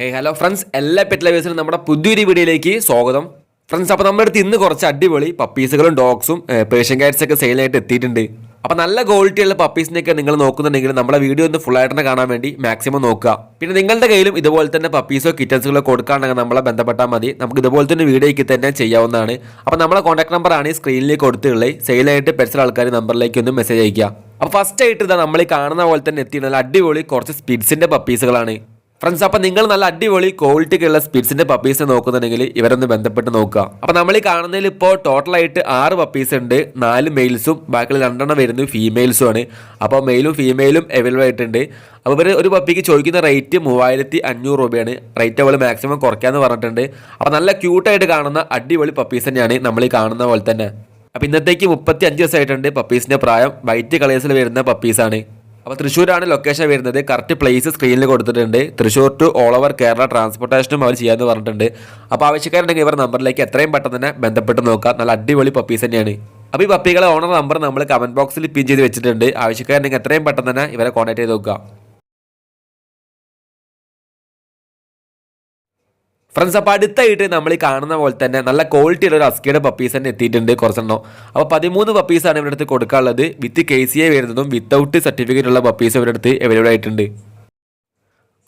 ഹേ hello friends എല്ലാ pet ലവേഴ്സിനും നമ്മുടെ പുതിയൊരു വീഡിയോയിലേക്ക് സ്വാഗതം. ഫ്രണ്ട്സ് അപ്പോൾ നമ്മുടെ അടുത്ത് ഇന്ന് കുറച്ച് അടിപൊളി പപ്പീസുകളും ഡോഗ്സും പേഷ്യൻ കാറ്റ്സ് ഒക്കെ സെയിലായിട്ട് എത്തിയിട്ടുണ്ട്. അപ്പോൾ നല്ല ക്വാളിറ്റിയുള്ള പപ്പീസിനെയൊക്കെ നിങ്ങൾ നോക്കുന്നുണ്ടെങ്കിൽ നമ്മുടെ വീഡിയോ ഒന്ന് ഫുൾ ആയിട്ട് കാണാൻ വേണ്ടി മാക്സിമം നോക്കുക. പിന്നെ നിങ്ങളുടെ കയ്യിലും ഇതുപോലെ തന്നെ പപ്പീസോ കിറ്റൻസുകളോ കൊടുക്കാണെങ്കിൽ നമ്മളെ ബന്ധപ്പെട്ടാൽ മതി. നമുക്ക് ഇതുപോലെ തന്നെ വീഡിയോയ്ക്ക് തന്നെ ചെയ്യാവുന്നതാണ്. അപ്പോൾ നമ്മളെ കോൺടാക്ട് നമ്പറാണ് ഈ സ്ക്രീനിലേക്ക് കൊടുത്തുള്ളത് സെയിലായിട്ട് പെറ്റ്സിൽ ആൾക്കാർ നമ്പറിലേക്ക് ഒന്ന് മെസ്സേജ് അയക്കുക അപ്പോൾ ഫസ്റ്റ് ആയിട്ട് ഇതാ നമ്മൾ കാണുന്ന പോലെ തന്നെ എത്തിയിട്ടുള്ള അടിപൊളി കുറച്ച് സ്പിഡ്സിന്റെ പപ്പീസുകളാണ് ഫ്രണ്ട്സ് അപ്പം നിങ്ങൾ നല്ല അടിപൊളി ക്വാളിറ്റിക്കുള്ള സ്പിഡ്സിന്റെ പപ്പീസ് നോക്കുന്നുണ്ടെങ്കിൽ ഇവരൊന്ന് ബന്ധപ്പെട്ട് നോക്കുക. അപ്പം നമ്മൾ ഈ കാണുന്നതിൽ ഇപ്പോൾ ടോട്ടലായിട്ട് ആറ് പപ്പീസ് ഉണ്ട് നാല് മെയിൽസും ബാക്കി രണ്ടെണ്ണം വരുന്നത് ഫീമെയിൽസും ആണ്. അപ്പോൾ മെയിലും ഫീമെയിലും അവൈലബിൾ ആയിട്ടുണ്ട്. അപ്പോൾ ഇവർ ഒരു പപ്പിക്ക് ചോദിക്കുന്ന റേറ്റ് മൂവായിരത്തി അഞ്ഞൂറ് രൂപയാണ്. റേറ്റ് അവൾ മാക്സിമം കുറയ്ക്കാന്ന് പറഞ്ഞിട്ടുണ്ട്. അപ്പോൾ നല്ല ക്യൂട്ടായിട്ട് കാണുന്ന അടിപൊളി പപ്പീസ് തന്നെയാണ് നമ്മൾ ഈ കാണുന്ന പോലെ തന്നെ. അപ്പോൾ ഇന്നത്തേക്ക് മുപ്പത്തി അഞ്ച് ദിവസമായിട്ടുണ്ട് പപ്പീസിന്റെ പ്രായം. വൈറ്റ് കളേഴ്സിൽ വരുന്ന പപ്പീസാണ് അപ്പോൾ തൃശ്ശൂരാണ് ലൊക്കേഷൻ വരുന്നത്. കറക്റ്റ് പ്ലേസ് സ്ക്രീനിൽ കൊടുത്തിട്ടുണ്ട്. Thrissur to all over Kerala ട്രാൻസ്പോർട്ടേഷനും അവർ ചെയ്യാമെന്ന് പറഞ്ഞിട്ടുണ്ട്. അപ്പോൾ ആവശ്യക്കാരുണ്ടെങ്കിൽ ഇവരുടെ നമ്പറിലേക്ക് എത്രയും പെട്ടെന്ന് തന്നെ ബന്ധപ്പെട്ട് നോക്കാം. നല്ല അടിപൊളി പപ്പീസ് തന്നെയാണ്. അപ്പോൾ ഈ പപ്പികളെ ഓണർ നമ്പർ നമ്മൾ കമന്റ് ബോക്സിൽ പിൻ ചെയ്ത് വെച്ചിട്ടുണ്ട്. ആവശ്യക്കാരുണ്ടെങ്കിൽ എത്രയും പെട്ടെന്ന് തന്നെ ഇവരെ കോൺടാക്ട് ചെയ്ത് നോക്കുക ഫ്രണ്ട്സ് അപ്പോൾ അടുത്തായിട്ട് നമ്മൾ ഈ കാണുന്ന പോലെ തന്നെ നല്ല ക്വാളിറ്റി ഉള്ള ഒരു അസ്കിയുടെ പപ്പീസ് തന്നെ എത്തിയിട്ടുണ്ട് കുറച്ചെണ്ണം. അപ്പോൾ പതിമൂന്ന് പപ്പീസാണ് ഇവരുടെ അടുത്ത് കൊടുക്കാനുള്ളത്. വിത്ത് കെ സി എ വരുന്നതും വിത്തൗട്ട് സർട്ടിഫിക്കറ്റ് ഉള്ള പപ്പീസ് ഇവരുടെ അടുത്ത് അവൈലബിൾ ആയിട്ടുണ്ട്.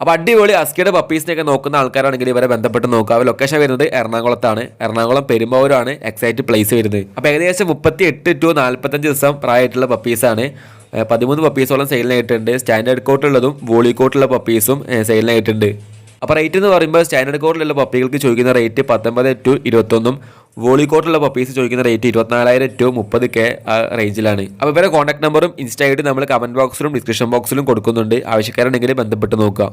അപ്പോൾ അടിപൊളി അസ്കിയുടെ പപ്പീസിനെയൊക്കെ നോക്കുന്ന ആൾക്കാരാണെങ്കിൽ ഇവരെ ബന്ധപ്പെട്ട് നോക്കുക. അവർ ലൊക്കേഷൻ വരുന്നത് എറണാകുളത്താണ്. എറണാകുളം പെരുമ്പാവൂരാണ്. എക്സൈറ്റ് പ്ലേസ് വരുന്നത്. അപ്പോൾ ഏകദേശം മുപ്പത്തി എട്ട് ടു നാൽപ്പത്തഞ്ച് ദിവസം പ്രായമായിട്ടുള്ള പപ്പീസാണ് പതിമൂന്ന് പപ്പീസോളം സെയിലിനായിട്ടുണ്ട് സ്റ്റാൻഡേർഡ് കോട്ടുള്ളതും വോളി കോട്ടുള്ള പപ്പീസും സെയിലിനായിട്ടുണ്ട് അപ്പോൾ റേറ്റ് എന്ന് പറയുമ്പോൾ സ്റ്റാൻഡേർഡ് കോട്ടിലുള്ള പപ്പികൾക്ക് ചോദിക്കുന്ന റേറ്റ് പത്തൊമ്പത് ടു ഇരുപത്തൊന്നും വോളി കോട്ടിലുള്ള പപ്പീസ് ചോദിക്കുന്ന റേറ്റ് ഇരുപത്തിനാലായിരം ടു മുപ്പത് കെ ആ റേഞ്ചിലാണ് അപ്പോൾ ഇവരെ കോൺടാക്ട് നമ്പറും ഇൻസ്റ്റ നമ്മൾ കമന്റ് ബോക്സിലും ഡിസ്ക്രിപ്ഷൻ ബോക്സിലും കൊടുക്കുന്നുണ്ട്. ആവശ്യക്കാരുണ്ടെങ്കിൽ ബന്ധപ്പെട്ട് നോക്കുക.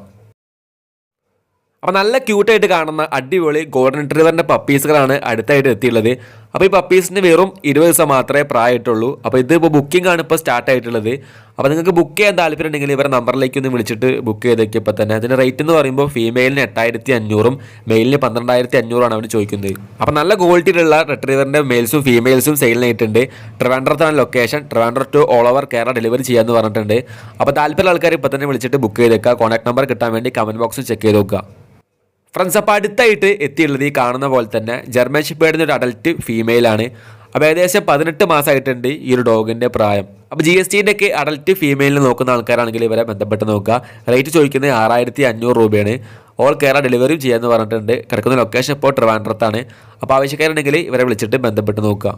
അപ്പോൾ നല്ല ക്യൂട്ടായിട്ട് കാണുന്ന അടിപൊളി ഗോൾഡൻ റിട്രീവറിന്റെ പപ്പീസുകളാണ് അടുത്തായിട്ട് എത്തിയുള്ളത് അപ്പോൾ ഈ പപ്പീസിന് വെറും ഇരുപത് ദിവസം മാത്രമേ പ്രായമായിട്ടുള്ളൂ. അപ്പോൾ ഇത് ഇപ്പോൾ ബുക്കിംഗ് ആണ് ഇപ്പോൾ സ്റ്റാർട്ട് ആയിട്ടുള്ളത്. അപ്പോൾ നിങ്ങൾക്ക് ബുക്ക് ചെയ്യാൻ താല്പര്യം ഉണ്ടെങ്കിൽ ഇവരുടെ നമ്പറിലേക്ക് ഒന്ന് വിളിച്ചിട്ട് ബുക്ക് ചെയ്തേക്കിയപ്പോൾ തന്നെ അതിന്റെ റേറ്റ് എന്ന് പറയുമ്പോൾ ഫീമെയിലിന് എട്ടായിരത്തി അഞ്ഞൂറും മെയിലിന് പന്ത്രണ്ടായിരത്തി അഞ്ഞൂറാണ് അവർ ചോദിക്കുന്നത് അപ്പോൾ നല്ല ക്വാളിറ്റിയിലുള്ള റിട്രീവറിന്റെ മെയിൽസും ഫീമെയിൽസും സെയിലിനായിട്ടുണ്ട് ട്രിവാൻഡ്രത്താണ് location Trivandrum to all over Kerala delivery ചെയ്യാമെന്ന് പറഞ്ഞിട്ടുണ്ട്. അപ്പോൾ താല്പര്യം ആൾക്കാർ ഇപ്പോൾ തന്നെ വിളിച്ചിട്ട് ബുക്ക് ചെയ്തേക്കുക കോൺടാക്ട് നമ്പർ കിട്ടാൻ വേണ്ടി കമന്റ് ബോക്സിൽ ചെക്ക് ചെയ്ത് നോക്കുക. ഫ്രണ്ട്സ് അപ്പോൾ അടുത്തായിട്ട് എത്തിയുള്ളത് ഈ കാണുന്ന പോലെ തന്നെ ജർമ്മൻ ഷിപ്പേഡിന്റെ ഒരു അഡൽട്ട് ഫീമെയിലാണ് അപ്പോൾ ഏകദേശം പതിനെട്ട് മാസമായിട്ടുണ്ട് ഈ ഒരു ഡോഗിന്റെ പ്രായം. അപ്പോൾ ജി എസ് ടിന്റെ ഒക്കെ അഡൽറ്റ് ഫീമെയിലിന് നോക്കുന്ന ആൾക്കാരാണെങ്കിൽ ഇവരെ ബന്ധപ്പെട്ട് നോക്കുക. റേറ്റ് ചോദിക്കുന്നത് ആറായിരത്തി അഞ്ഞൂറ് രൂപയാണ്. ഓൾ കേരള ഡെലിവറിയും ചെയ്യാമെന്ന് പറഞ്ഞിട്ടുണ്ട്. കിടക്കുന്ന ലൊക്കേഷൻ ഇപ്പോൾ ട്രിവാൻഡ്രത്താണ് അപ്പോൾ ആവശ്യക്കാരുണ്ടെങ്കിൽ ഇവരെ വിളിച്ചിട്ട് ബന്ധപ്പെട്ട് നോക്കുക.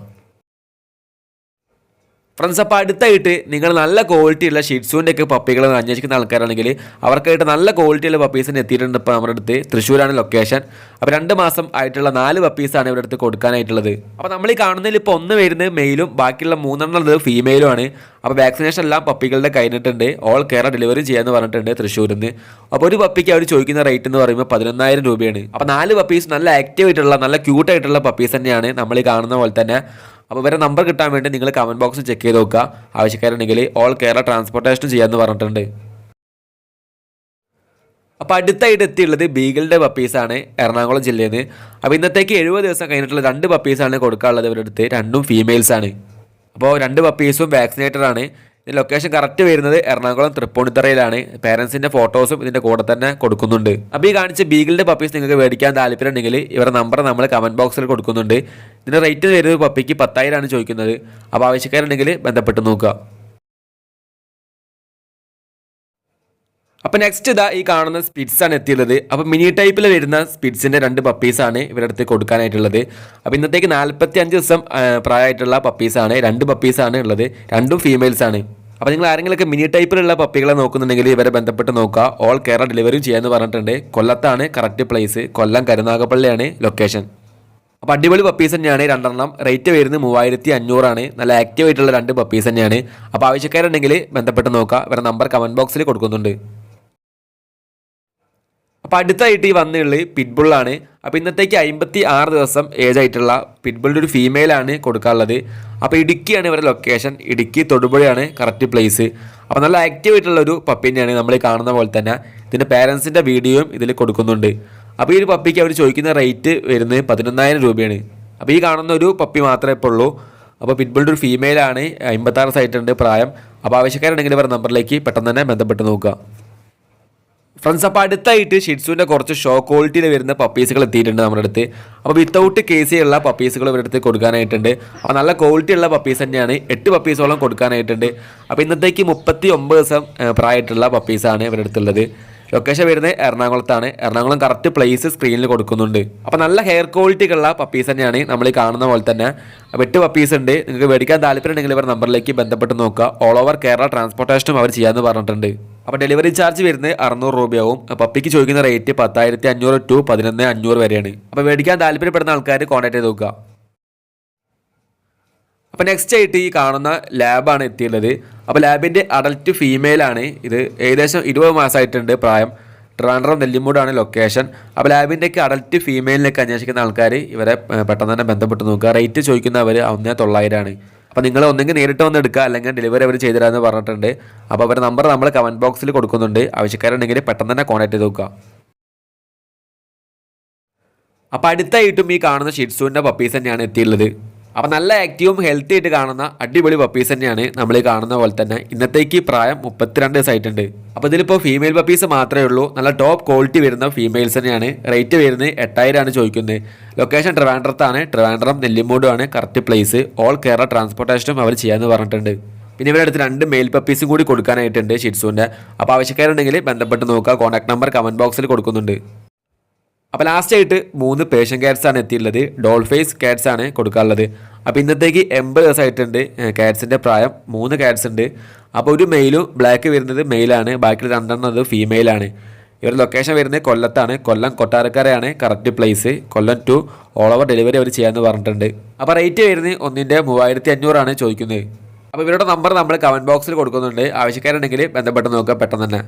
ഫ്രണ്ട്സ് അപ്പോൾ അടുത്തായിട്ട് നിങ്ങൾ നല്ല ക്വാളിറ്റി ഉള്ള ഷിറ്റ്സുവിന്റെ ഒക്കെ പപ്പികൾ അന്വേഷിക്കുന്ന ആൾക്കാരാണെങ്കിൽ അവർക്കായിട്ട് നല്ല ക്വാളിറ്റിയുള്ള പപ്പീസിന് എത്തിയിട്ടുണ്ട് ഇപ്പോൾ നമ്മുടെ അടുത്ത്. തൃശ്ശൂരാണ് ലൊക്കേഷൻ അപ്പോൾ രണ്ട് മാസം ആയിട്ടുള്ള നാല് പപ്പീസാണ് ഇവിടെ അടുത്ത് കൊടുക്കാനായിട്ടുള്ളത്. അപ്പോൾ നമ്മൾ ഈ കാണുന്നതിൽ ഇപ്പോൾ ഒന്ന് വരുന്നത് മെയിലും ബാക്കിയുള്ള മൂന്നെണ്ണം ഉള്ളത് ഫീമെയിലും ആണ്. അപ്പോൾ വാക്സിനേഷൻ എല്ലാം പപ്പികളുടെ കഴിഞ്ഞിട്ടുണ്ട് ഓൾ കേരള ഡെലിവറി ചെയ്യാമെന്ന് പറഞ്ഞിട്ടുണ്ട് തൃശ്ശൂരിൽ നിന്ന് അപ്പോൾ ഒരു പപ്പിക്ക് അവർ ചോദിക്കുന്ന റേറ്റ് എന്ന് പറയുമ്പോൾ പതിനൊന്നായിരം രൂപയാണ്. അപ്പോൾ നാല് പപ്പീസ് നല്ല ആക്റ്റീവ് ആയിട്ടുള്ള നല്ല ക്യൂട്ടായിട്ടുള്ള പപ്പീസ് തന്നെയാണ് നമ്മൾ ഈ കാണുന്ന പോലെ തന്നെ. അപ്പോൾ ഇവരെ നമ്പർ കിട്ടാൻ വേണ്ടി നിങ്ങൾ കമന്റ് ബോക്സിൽ ചെക്ക് ചെയ്ത് നോക്കുക. ആവശ്യക്കാരുണ്ടെങ്കിൽ ഓൾ കേരള ട്രാൻസ്പോർട്ടേഷൻ ചെയ്യാമെന്ന് പറഞ്ഞിട്ടുണ്ട്. അപ്പോൾ അടുത്തായിട്ട് എത്തിയുള്ളത് ബീഗിളിന്റെ പപ്പീസാണ് എറണാകുളം ജില്ലയിൽ നിന്ന് അപ്പോൾ ഇന്നത്തേക്ക് എഴുപത് ദിവസം കഴിഞ്ഞിട്ടുള്ള രണ്ട് പപ്പീസാണ് കൊടുക്കാനുള്ളത് ഇവരുടെ അടുത്ത്. രണ്ടും ഫീമെയിൽസാണ് അപ്പോൾ രണ്ട് പപ്പീസും വാക്സിനേറ്റഡ് ആണ്. ലൊക്കേഷൻ കറക്റ്റ് വരുന്നത് എറണാകുളം തൃപ്പൂണിത്തറയിലാണ്. പേരൻസിന്റെ ഫോട്ടോസും ഇതിന്റെ കൂടെ തന്നെ കൊടുക്കുന്നുണ്ട്. അപ്പോൾ ഈ കാണിച്ച ബീഗിളിന്റെ പപ്പീസ് നിങ്ങൾക്ക് മേടിക്കാൻ താല്പര്യം ഉണ്ടെങ്കിൽ ഇവരുടെ നമ്പർ നമ്മൾ കമന്റ് ബോക്സിൽ കൊടുക്കുന്നുണ്ട്. ഇതിന്റെ റേറ്റ് വരുന്നത് പപ്പിക്ക് പത്തായിരമാണ് ചോദിക്കുന്നത്. അപ്പോൾ ആവശ്യക്കാരുണ്ടെങ്കിൽ ബന്ധപ്പെട്ട് നോക്കുക. അപ്പോൾ നെക്സ്റ്റ് ഇതാ ഈ കാണുന്ന സ്പിറ്റ്സ് ആണ് എത്തിയുള്ളത്. അപ്പോൾ മിനി ടൈപ്പിൽ വരുന്ന സ്പിറ്റ്സിന്റെ രണ്ട് പപ്പീസാണ് ഇവരുടെ അടുത്ത് കൊടുക്കാനായിട്ടുള്ളത്. അപ്പോൾ ഇന്നത്തേക്ക് നാൽപ്പത്തി അഞ്ച് ദിവസം പ്രായമായിട്ടുള്ള പപ്പീസാണ് രണ്ട് പപ്പീസാണ് ഉള്ളത്. രണ്ടും ഫീമെയിൽസ് ആണ്. അപ്പോൾ നിങ്ങൾ ആരെങ്കിലുമൊക്കെ മിനി ടൈപ്പിലുള്ള പപ്പികളെ നോക്കുന്നുണ്ടെങ്കിൽ ഇവരെ ബന്ധപ്പെട്ട് നോക്കുക. ഓൾ കേരള ഡെലിവറി ചെയ്യാമെന്ന് പറഞ്ഞിട്ടുണ്ട്. കൊല്ലത്താണ് കറക്റ്റ് പ്ലേസ് കൊല്ലം കരുനാഗപ്പള്ളിയാണ് ലൊക്കേഷൻ അപ്പോൾ അടിപൊളി പപ്പീസ് തന്നെയാണ്. രണ്ടെണ്ണം. റേറ്റ് വരുന്നത് മൂവായിരത്തി അഞ്ഞൂറാണ് നല്ല ആക്റ്റീവ് ആയിട്ടുള്ള രണ്ട് പപ്പീസ് തന്നെയാണ്. അപ്പോൾ ആവശ്യക്കാരുണ്ടെങ്കിൽ ബന്ധപ്പെട്ട് നോക്കുക. ഇവരുടെ നമ്പർ കമന്റ് ബോക്സിൽ കൊടുക്കുന്നുണ്ട്. അപ്പോൾ അടുത്തായിട്ട് ഈ വന്നുള്ളത് പിറ്റ്ബുള്ളാണ് അപ്പോൾ ഇന്നത്തേക്ക് അമ്പത്തി ആറ് ദിവസം ഏജ് ആയിട്ടുള്ള പിറ്റ്ബുളിന്റെ ഒരു ഫീമെയിലാണ് കൊടുക്കാനുള്ളത്. അപ്പോൾ ഇടുക്കിയാണ് ഇവരുടെ ലൊക്കേഷൻ ഇടുക്കി തൊടുപുഴയാണ് കറക്റ്റ് പ്ലേസ് അപ്പോൾ നല്ല ആക്റ്റീവ് ആയിട്ടുള്ള ഒരു പപ്പി തന്നെയാണ് നമ്മൾ കാണുന്ന പോലെ തന്നെ. ഇതിന്റെ പേരൻസിന്റെ വീഡിയോയും ഇതിൽ കൊടുക്കുന്നുണ്ട്. അപ്പോൾ ഈ ഒരു പപ്പിക്ക് അവർ ചോദിക്കുന്ന റേറ്റ് വരുന്നത് പതിനൊന്നായിരം രൂപയാണ്. അപ്പോൾ ഈ കാണുന്ന ഒരു പപ്പി മാത്രമേ ഇപ്പോൾ ഉള്ളൂ. അപ്പോൾ പിറ്റ്ബുളിന്റെ ഒരു ഫീമെയിലാണ് അമ്പത്താറ് സൈറ്റുണ്ട് പ്രായം. അപ്പോൾ ആവശ്യക്കാരുണ്ടെങ്കിൽ ഇവരുടെ നമ്പറിലേക്ക് പെട്ടെന്ന് തന്നെ ബന്ധപ്പെട്ട് നോക്കുക. ഫ്രണ്ട്സ് അപ്പോൾ അടുത്തായിട്ട് ഷിറ്റ്സുവിന്റെ കുറച്ച് ഷോ ക്വാളിറ്റിയിൽ വരുന്ന പപ്പീസുകൾ എത്തിയിട്ടുണ്ട് നമ്മുടെ അടുത്ത്. അപ്പോൾ വിത്തൗട്ട് കേസി ഉള്ള പപ്പീസുകൾ ഇവരുടെ അടുത്ത് കൊടുക്കാനായിട്ടുണ്ട്. അപ്പോൾ നല്ല ക്വാളിറ്റി ഉള്ള പപ്പീസ് തന്നെയാണ്. എട്ട് പപ്പീസോളം കൊടുക്കാനായിട്ടുണ്ട്. അപ്പോൾ ഇന്നത്തേക്ക് മുപ്പത്തി ഒമ്പത് ദിവസം പ്രായമായിട്ടുള്ള പപ്പീസാണ് ഇവരുടെ അടുത്തുള്ളത്. ലൊക്കേഷൻ വരുന്നത് എറണാകുളത്താണ്. എറണാകുളം കറക്റ്റ് പ്ലേസ് സ്ക്രീനിൽ കൊടുക്കുന്നുണ്ട്. അപ്പോൾ നല്ല ഹെയർ ക്വാളിറ്റി ഉള്ള പപ്പീസ് തന്നെയാണ് നമ്മൾ കാണുന്ന പോലെ തന്നെ. എട്ട് പപ്പീസ് ഉണ്ട്. നിങ്ങൾക്ക് മേടിക്കാൻ താല്പര്യം ഉണ്ടെങ്കിൽ ഇവർ നമ്പറിലേക്ക് ബന്ധപ്പെട്ട് നോക്കുക. ഓൾ ഓവർ കേരള ട്രാൻസ്പോർട്ടേഷനും അവർ ചെയ്യാമെന്ന് പറഞ്ഞിട്ടുണ്ട്. അപ്പോൾ ഡെലിവറി ചാർജ് വരുന്നത് അറുന്നൂറ് രൂപയാവും. പപ്പിക്ക് ചോദിക്കുന്ന റേറ്റ് പത്തായിരത്തി അഞ്ഞൂറ് ടു പതിനൊന്ന് അഞ്ഞൂറ് വരെയാണ്. അപ്പോൾ മേടിക്കാൻ താല്പര്യപ്പെടുന്ന ആൾക്കാർ കോൺടാക്ട് ചെയ്ത് നോക്കുക. അപ്പോൾ നെക്സ്റ്റ് ആയിട്ട് ഈ കാണുന്ന ലാബാണ് എത്തിയുള്ളത് അപ്പോൾ ലാബിന്റെ അഡൽറ്റ് ഫീമെയിലാണ് ഇത്. ഏകദേശം ഇരുപത് മാസമായിട്ടുണ്ട് പ്രായം. ട്രിവാൻഡ്രം നെല്ലിമൂടാണ് ലൊക്കേഷൻ അപ്പോൾ ലാബിന്റെയൊക്കെ അഡൽറ്റ് ഫീമെയിലിനൊക്കെ അന്വേഷിക്കുന്ന ആൾക്കാർ ഇവരെ പെട്ടെന്ന് തന്നെ ബന്ധപ്പെട്ട് നോക്കുക. റേറ്റ് ചോദിക്കുന്നവർ ഒന്നേ തൊള്ളായിരമാണ് അപ്പോൾ നിങ്ങൾ ഒന്നെങ്കിൽ നേരിട്ട് വന്ന് എടുക്കുക അല്ലെങ്കിൽ ഡെലിവറി അവർ ചെയ്തുതരാമെന്ന് പറഞ്ഞിട്ടുണ്ട്. അപ്പോൾ അവരുടെ നമ്പർ നമ്മൾ കമന്റ് ബോക്സിൽ കൊടുക്കുന്നുണ്ട്. ആവശ്യക്കാരുണ്ടെങ്കിൽ പെട്ടെന്ന് തന്നെ കോൺടാക്ട് ചെയ്ത് നോക്കുക. അപ്പോൾ അടുത്തായിട്ടും ഈ കാണുന്ന ഷിറ്റ്സുവിന്റെ പപ്പീസ് തന്നെയാണ് എത്തിയുള്ളത് അപ്പോൾ നല്ല ആക്റ്റീവും ഹെൽത്തി ആയിട്ട് കാണുന്ന അടിപൊളി പപ്പീസ് തന്നെയാണ് നമ്മൾ കാണുന്ന പോലെ തന്നെ. ഇന്നത്തേക്ക് പ്രായം മുപ്പത്തിരണ്ട് ദിവസമായിട്ടുണ്ട് അപ്പോൾ ഇതിലിപ്പോൾ ഫീമെയിൽ പപ്പീസ് മാത്രമേ ഉള്ളൂ. നല്ല ടോപ്പ് ക്വാളിറ്റി വരുന്ന ഫീമെയിൽസ് തന്നെയാണ്. റേറ്റ് വരുന്നത് എട്ടായിരമാണ് ചോദിക്കുന്നത്. ലൊക്കേഷൻ ട്രിവാൻഡ്രത്താണ്. ട്രിവാൻഡ്രം നെല്ലിമൂടുമാണ് കറക്റ്റ് പ്ലേസ് ഓൾ കേരള ട്രാൻസ്പോർട്ടേഷനും അവർ ചെയ്യാമെന്ന് പറഞ്ഞിട്ടുണ്ട്. പിന്നെ ഇവരുടെ അടുത്ത് രണ്ട് മെയിൽ പപ്പീസും കൂടി കൊടുക്കാനായിട്ടുണ്ട് ഷിറ്റ്സുവിന്റെ അപ്പോൾ ആവശ്യക്കാരുണ്ടെങ്കിൽ ബന്ധപ്പെട്ട് നോക്കുക. കോൺടാക്ട് നമ്പർ കമന്റ് ബോക്സിൽ കൊടുക്കുന്നുണ്ട്. അപ്പോൾ ലാസ്റ്റ് ആയിട്ട് മൂന്ന് പേഷ്യൻ ആണ് എത്തിയിട്ടുള്ളത്. ഡോൾഫേസ് കാറ്റ്സ് ആണ് കൊടുക്കാനുള്ളത്. അപ്പോൾ ഇന്നത്തേക്ക് എൺപത് ദിവസമായിട്ടുണ്ട്. കാറ്റ്സിന്റെ പ്രായം മൂന്ന് കാറ്റ്സ് ഉണ്ട്. അപ്പോൾ ഒരു മെയിലും ബ്ലാക്ക് വരുന്നത് മെയിലാണ് ബാക്കി രണ്ടെണ്ണം അത് ഫീമെയിലാണ് ഇവരുടെ ലൊക്കേഷൻ വരുന്നത് കൊല്ലത്താണ്. Kollam കൊട്ടാരക്കരയാണ്. Correct place Kollam to all over delivery അവർ ചെയ്യാമെന്ന് പറഞ്ഞിട്ടുണ്ട്. അപ്പോൾ റേറ്റ് വരുന്നത് ഒന്നിന്റെ മൂവായിരത്തി അഞ്ഞൂറാണ് ചോദിക്കുന്നത്. അപ്പോൾ ഇവരുടെ നമ്പർ നമ്മൾ കമന്റ് ബോക്സിൽ കൊടുക്കുന്നുണ്ട്. ആവശ്യക്കാരുണ്ടെങ്കിൽ ബന്ധപ്പെട്ട് നോക്കുക പെട്ടെന്ന് തന്നെ.